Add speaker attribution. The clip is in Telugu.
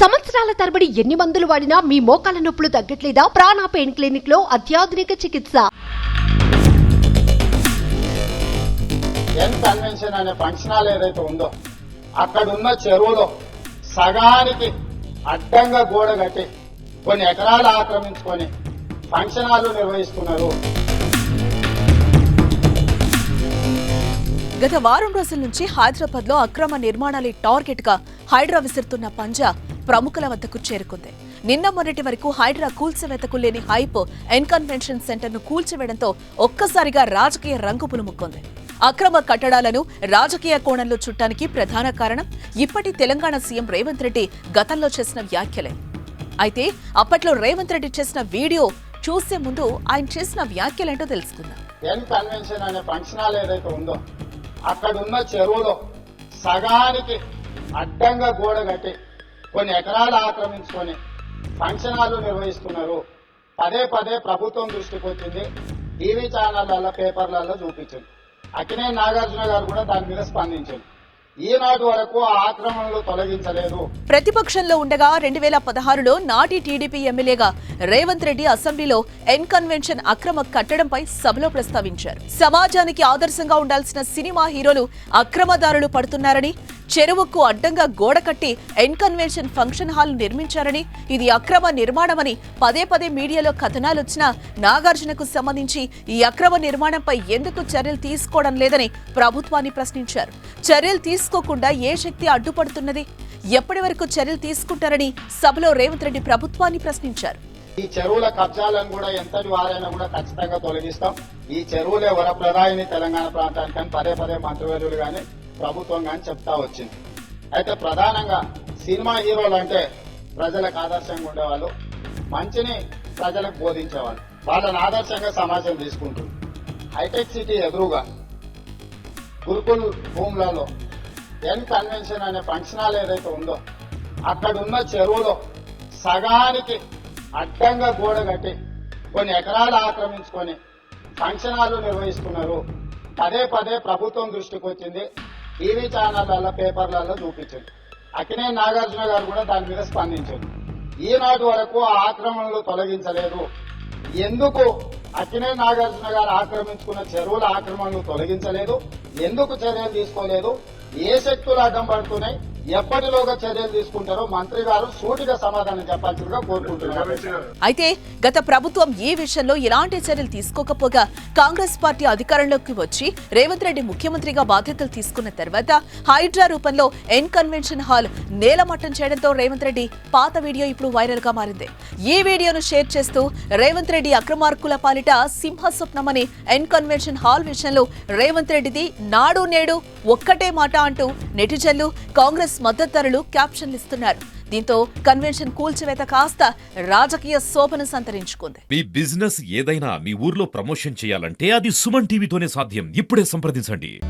Speaker 1: సంవత్సరాల తరబడి ఎన్ని మందులు వాడినా మీ మోకాల నొప్పులు తగ్గట్లేదా? ప్రాణ పెయిన్ క్లినిక్లో అత్యాధునిక చికిత్స.
Speaker 2: ఎన్ కన్వెన్షన్ అనే ఫంక్షన్ ఏదైతే ఉందో అక్కడ ఉన్న చెరువులో సగానికి అడ్డంగా గోడ కట్టి కొన్ని ఎకరాలు ఆక్రమించుకొని ఫంక్షనాలు నిర్వహిస్తున్నారు.
Speaker 3: గత వారం రోజుల నుంచి హైదరాబాద్లో అక్రమ నిర్మాణాలే టార్గెట్గా హైడ్రా విసురుతున్న పంజా ప్రముఖుల వద్దకు చేరుకుంది. నిన్న మొన్నటి వరకు హైడ్రా కూల్చివేతకు లేని హైప్ ఎన్కన్వెన్షన్ సెంటర్ను సెంటర్ను కూల్చివేయడంతో ఒక్కసారిగా రాజకీయ రంగు పులుముక్కుంది అక్రమ కట్టడాలను రాజకీయ కోణంలో చుట్టానికి ప్రధాన కారణం ఇప్పటి తెలంగాణ సీఎం రేవంత్ రెడ్డి గతంలో చేసిన వ్యాఖ్యలే. అయితే అప్పట్లో రేవంత్ రెడ్డి చేసిన వీడియో చూసే ముందు ఆయన చేసిన వ్యాఖ్యలేంటో తెలుసుకుందాం.
Speaker 2: ఎన్ కన్వెన్షన్ అనే ఫంక్షన్ ఏదైతే ఉందో అక్కడున్న చెరువులో సగానికి అడ్డంగా గోడ కట్టి కొన్ని ఎకరాలు ఆక్రమించుకొని ఫంక్షనాలు నిర్వహిస్తున్నారు. పదే పదే ప్రభుత్వం దృష్టికి వచ్చింది. టీవీ ఛానళ్ళలో పేపర్లలో చూపించింది. అక్కినే నాగార్జున గారు కూడా దాని మీద స్పందించారు. ఈనాటి వరకు ఆక్రమణలు తొలగించలేదు.
Speaker 3: ప్రతిపక్షంలో ఉండగా రెండు వేల పదహారులో నాటి టీడీపీ ఎమ్మెల్యేగా రేవంత్ రెడ్డి అసెంబ్లీలో ఎన్ కన్వెన్షన్ అక్రమ కట్టడంపై సభలో ప్రస్తావించారు. సమాజానికి ఆదర్శంగా ఉండాల్సిన సినిమా హీరోలు అక్రమదారులు పడుతున్నారని చెరువుకు అడ్డంగా గోడ కట్టి ఎన్ కన్వెన్షన్ ఫంక్షన్ హాల్ నిర్మించారని ఇది అక్రమ నిర్మాణమని పదే పదే మీడియాలో కథనాలొచ్చినా నాగార్జునకు సంబంధించి ఈ అక్రమ నిర్మాణంపై ఎందుకు చర్యలు తీసుకోవడం లేదని ప్రభుత్వాన్ని ప్రశ్నించారు. చర్యలు తీసుకోకుండా ఏ శక్తి అడ్డుపడుతున్నది? ఎప్పటి వరకు చర్యలు తీసుకుంటారని సభలో రేవంత్ రెడ్డి ప్రభుత్వాన్ని ప్రశ్నించారు.
Speaker 2: ఈ చెరువుల కబ్జాలను కూడా ఎంత వారైనా కూడా ఖచ్చితంగా తొలగిస్తాం. ఈ చెరువులే వరప్రదాయిని తెలంగాణ ప్రాంతానికి పదే పదే మంత్రివర్యులు కానీ ప్రభుత్వం కానీ చెప్తా వచ్చింది. అయితే ప్రధానంగా సినిమా హీరోలు అంటే ప్రజలకు ఆదర్శంగా ఉండేవాళ్ళు మంచిని ప్రజలకు బోధించేవాళ్ళు. వాళ్ళని ఆదర్శంగా సమాజం తీసుకుంటుంది. హైటెక్ సిటీ ఎదురుగా గురుకుల్ భూములలో ఎన్ కన్వెన్షన్ అనే ఫంక్షన్ హాల్ ఏదైతే ఉందో అక్కడ ఉన్న చెరువులో సగానికి అడ్డంగా గోడ కట్టి కొన్ని ఎకరాలు ఆక్రమించుకొని ఫంక్షన్ హాల్ నిర్వహిస్తున్నారు. పదే పదే ప్రభుత్వం దృష్టికి వచ్చింది టీవీ ఛానళ్ళలో పేపర్లలో చూపించింది అక్కినే నాగార్జున గారు కూడా దాని మీద స్పందించారు ఈనాటి వరకు ఆ ఆక్రమణలు తొలగించలేదు. ఎందుకు అక్కినే నాగార్జున గారు ఆక్రమించుకున్న చెరువుల ఆక్రమణలు తొలగించలేదు? ఎందుకు చర్యలు తీసుకోలేదు? ఏ శక్తులు అడ్డం పడుతున్నాయి? ఎప్పటిలోగా చర్యలు తీసుకుంటారో మంత్రి గారు సూటిగా సమాధానం చెప్పాల్సిందిగా కోరుకుంటున్నారు
Speaker 3: అయితే గత ప్రభుత్వం ఈ విషయంలో ఎలాంటి చర్యలు తీసుకోకపోగా కాంగ్రెస్ పార్టీ అధికారంలోకి వచ్చి రేవంత్ రెడ్డి ముఖ్యమంత్రిగా బాధ్యతలు తీసుకున్న తర్వాత హైడ్రా రూపంలో ఎన్ కన్వెన్షన్ హాల్ నేలమట్టం చేయడంతో రేవంత్ రెడ్డి పాత వీడియో ఇప్పుడు వైరల్గా మారింది. ఈ వీడియోను షేర్ చేస్తూ రేవంత్ రెడ్డి అక్రమార్కుల పాలిట సింహ స్వప్నమని ఎన్ కన్వెన్షన్ హాల్ విషయంలో రేవంత్ రెడ్డిది నాడు నేడు ఒక్కటే మాట అంటూ నెటిజన్లు కాంగ్రెస్ మద్దతుదారులు క్యాప్షన్లు ఇస్తున్నారు. దీంతో కన్వెన్షన్ కూల్చివేత కాస్త రాజకీయ శోభను సంతరించుకుంది.
Speaker 4: మీ బిజినెస్ ఏదైనా మీ ఊర్లో ప్రమోషన్ చేయాలంటే అది సుమన్ టీవీతోనే సాధ్యం. ఇప్పుడే సంప్రదించండి.